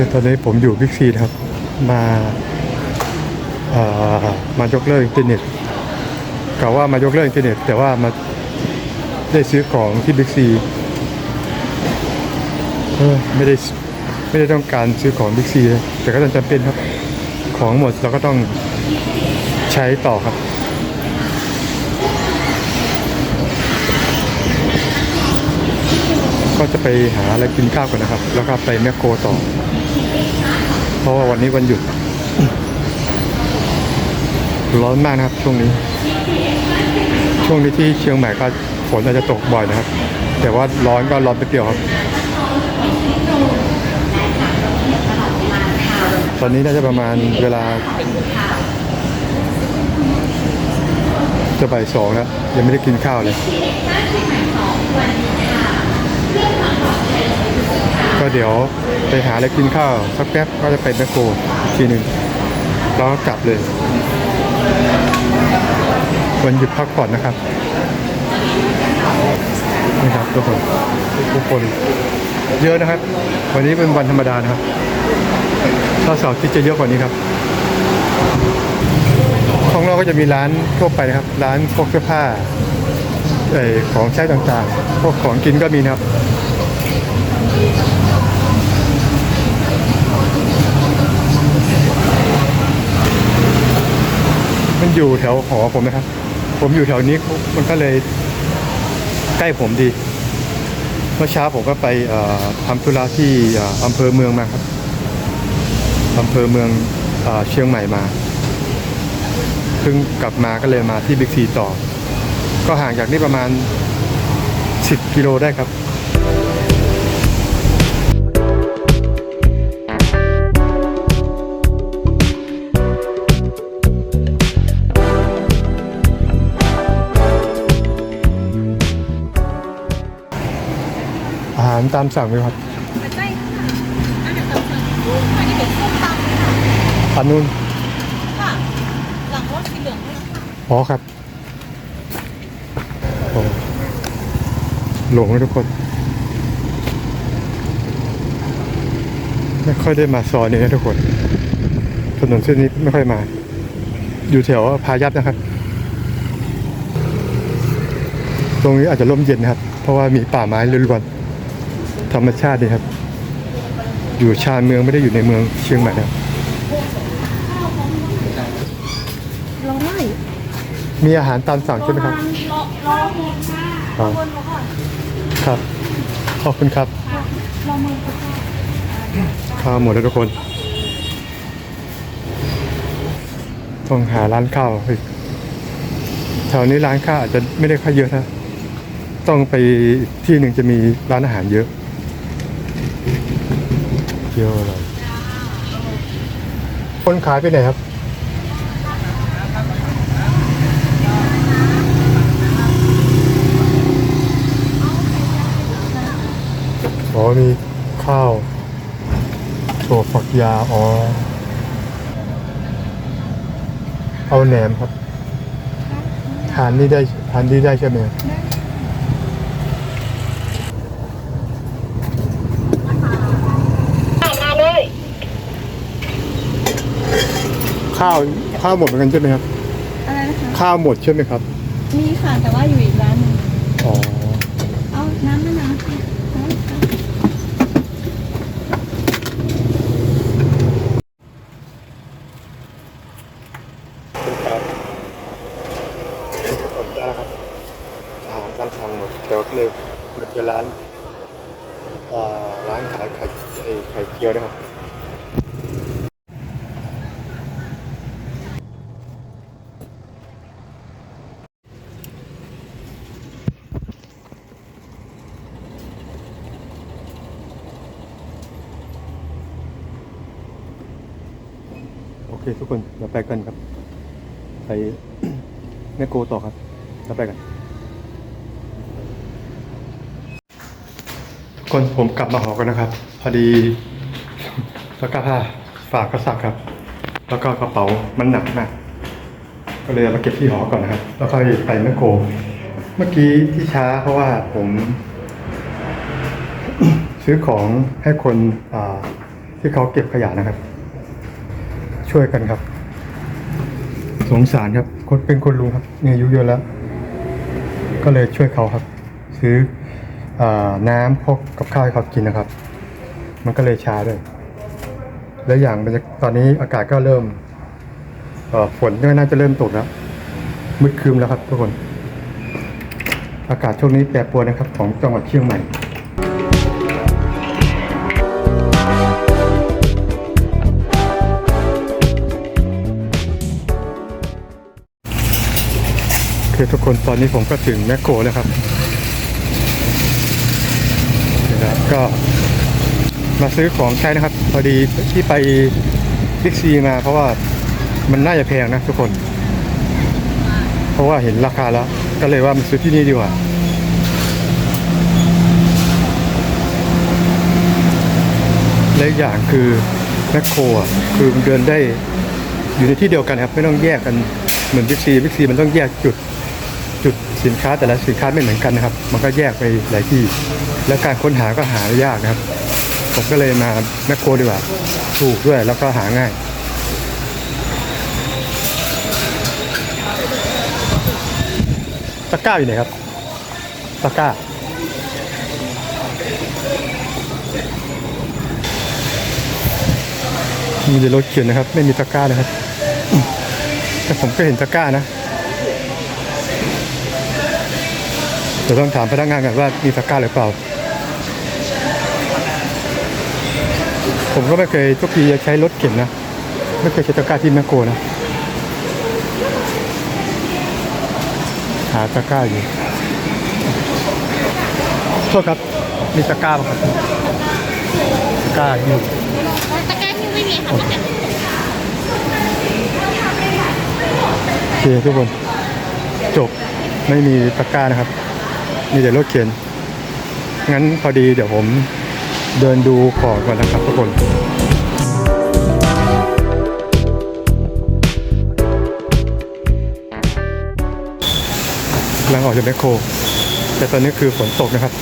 คือตอนนี้ผมอยู่บิ๊กซีนะครับ มาเอ่อมายกเลิกอินเทอร์เน็ตกะว่ามายกเลิกอินเทอร์เน็ต แต่ว่ามาได้ซื้อของที่บิ๊กซีเออไม่ได้ไม่ได้ต้องการซื้อของบิ๊กซีแต่ก็ต้องจำเป็นครับ ของหมดเราก็ต้องใช้ต่อครับก็จะไปหาอะไรกินข้าวก่อนนะครับ แล้วก็ไปแมคโครต่อ เพราะว่าวันนี้วันหยุด ร้อนมากนะครับ ช่วงนี้ ช่วงนี้ที่เชียงใหม่ก็ฝนอาจจะตกบ่อยนะครับ แต่ว่าร้อนก็ร้อนไปเดียวครับ ตอนนี้น่าจะประมาณเวลาจะบ่ายสองแล้วยังไม่ได้กินข้าวเลย ก็เดี๋ยวไปหาอะไรกินข้าวสักแป๊บก็จะไปแมคโครอีกทีหนึ่งแล้วกลับเลย วันหยุดพักผ่อนนะครับนี่ครับทุกคนทุกคน เยอะนะครับ วันนี้เป็นวันธรรมดานะครับถ้าเสาร์อาที่จะเยอะกว่านี้ครับข้างนอกก็จะมีร้านทั่วไปนะครับ ร้านพวกเสื้อผ้าเอ่อของใช้ต่างๆ พวกของกินก็มีนะครับ มันอยู่แถวหอผมนะครับ ผมอยู่แถวนี้มันก็เลยใกล้ผมดี เมื่อเช้าผมก็ไปทำธุระที่อำเภอเมืองมาครับอำเภอเมืองเออเชียงใหม่มาเพิ่งกลับมาก็เลยมาที่บิ๊กซีต่อ ก็ห่างจากนี่ประมาณ 10 กิโลได้ครับาหารตามสั่งไหมครับใช่ค่ะอาหารตามสั่งอันนี้เป็นส้มตำค่ะอันนู้นค่ะหลังรถสีเหลืองให้แล้วค่ะอ๋อครับโอ้หลงเลยทุกคนไม่ค่อยได้มาซอยนี้นะทุกคนถนนเส้นนี้ไม่ค่อยมา อยู่แถวพายัพนะครับ ตรงนี้อาจจะร่มเย็นนะครับ เพราะว่ามีป่าไม้ล้วนๆ ธรรมชาติดีครับ อยู่ชานเมืองไม่ได้อยู่ในเมืองเชียงใหม่นะครับรอได้มีอาหารตามสั่งใช่ไหมครับ รอรอหมดค่ะครับวนมาก่อนครับ ขอบคุณครับ รอมือก่อนค่ะข้าวหมดแล้วทุกคน ต้องหาร้านข้าวอีกแถวนี้ร้านข้าวอาจจะไม่ได้ค่อยเยอะนะ ต้องไปอีกที่หนึ่งจะมีร้านอาหารเยอะ เยอะเลยคนขายไปไหนครับอ๋อมีข้าวถั่วฝักยาวอ๋อ เอาแหนมครับ ทานนี่ได้ทานนี่ได้ใช่ไหมครั ข้าวข้าวหมดเหมือนกันใช่ไหมครับ อะไรนะคะข้าวหมดใช่ไหมครับ มีค่ะแต่ว่าอยู่อีกร้านหนึงอ๋อเอาน้ำมะนาวค่ะได้ค่ะคุณครับผมได้แล้วครับอาหารตามสั่งหมดเดี๋ยวก็เลยมาเจอร้านเอ่อร้านขายไข่ไอ้ไข่เจียวนะครับ ทุกคนเราไปกันครับ ไปแมคโกรต่อครับเราไปกัน ทุกคนผมกลับมาหอกันนะครับ พอดีแล้วก็ผ้าฝากกระสักครับ แล้วก็กระเป๋ามันหนักมากก็เลยมาเก็บที่หอก่อนนะครับ แล้วก็ไปแมคโครเมื่อกี้ที่ช้าเพราะว่าผมซื้อของให้คนที่เขาเก็บขยะนะครับ ช่วยกันครับ สงสารครับคนเป็นคนลุงครับมีอายุเยอะแล้ว ก็เลยช่วยเขาครับ ซื้ออน้ำพวกกับข้าวให้เขากินนะครับ มันก็เลยช้าด้วยและอย่างตอนนี้อากาศก็เริ่มฝนก็น่าจะเริ่มตกแล้วมืดครึมแล้วครับทุกคน อากาศช่วงนี้แปรปรวนนะครับ ของจังหวัดเชียงใหม่ คทุกคนตอนนี้ผมก็ถึงแมคโครแล้วครับนะครับ ก็มาซื้อของใช้นะครับ พอดีที่ไปบิ๊กซีมาเพราะว่ามันน่าจะแพงนะทุกคน เพราะว่าเห็นราคาแล้ว ก็เลยว่ามาซื้อที่นี่ดีกว่าและอีกอย่างคือแมคโครคือมันเดินได้อยู่ในที่เดียวกันครับ ไม่ต้องแยกกันเหมือนบิ๊กซีบิ๊กซีมันต้องแยกจุด จุดสินค้าแต่ละสินค้าไม่เหมือนกันนะครับ มันก็แยกไปหลายที่ แล้วการค้นหาก็หายากนะครับ ผมก็เลยมาแมคโครดีกว่าถูกด้วยแล้วก็หาง่ายตะกร้าอยู่ไหนครับตะกร้ามีแต่รถเขียนนะครับ ไม่มีตะกร้านะครับ แต่ผมก็เห็นตะกร้านะ ดี๋ยวต้องถามพนักงานกันว่ามีตะกร้าหรือเปล่า ผมก็ไม่เคยทุกทีจะใช้รถเข็นนะ ไม่เคยใช้ตะกร้าที่แมคโครนะ หาตะกร้าอยู่โทษครับมีตะกร้าไหมครับตะกร้าอยู่ตะกร้าที่ไม่มีค่ะพี่จันโอเคทุกคนจบไม่มีตะกร้านะครับ มีแต่รถเข็น งั้นพอดีเดี๋ยวผมเดินดูของก่อนนะครับทุกคนกำลังออกจากแมคโคร แต่ตอนนี้คือฝนตกนะครับ